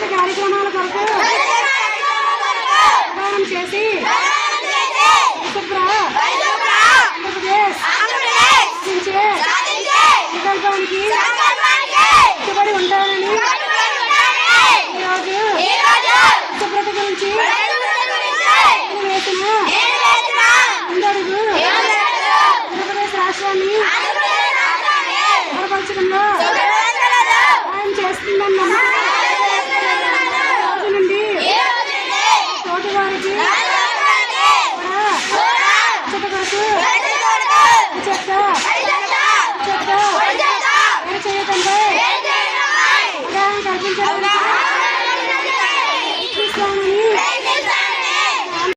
సంస్కృతి కార్యక్రమాల కొరకు ప్రదానం చేసి ఆంధ్రప్రదేశ్ సాధించే ఉంటానని ఈరోజు శుభ్రత గురించి వేసిన అందరూ ఆంధ్రప్రదేశ్ రాష్ట్రాన్ని ఆయన చేస్తుందన్న Bhagwan ki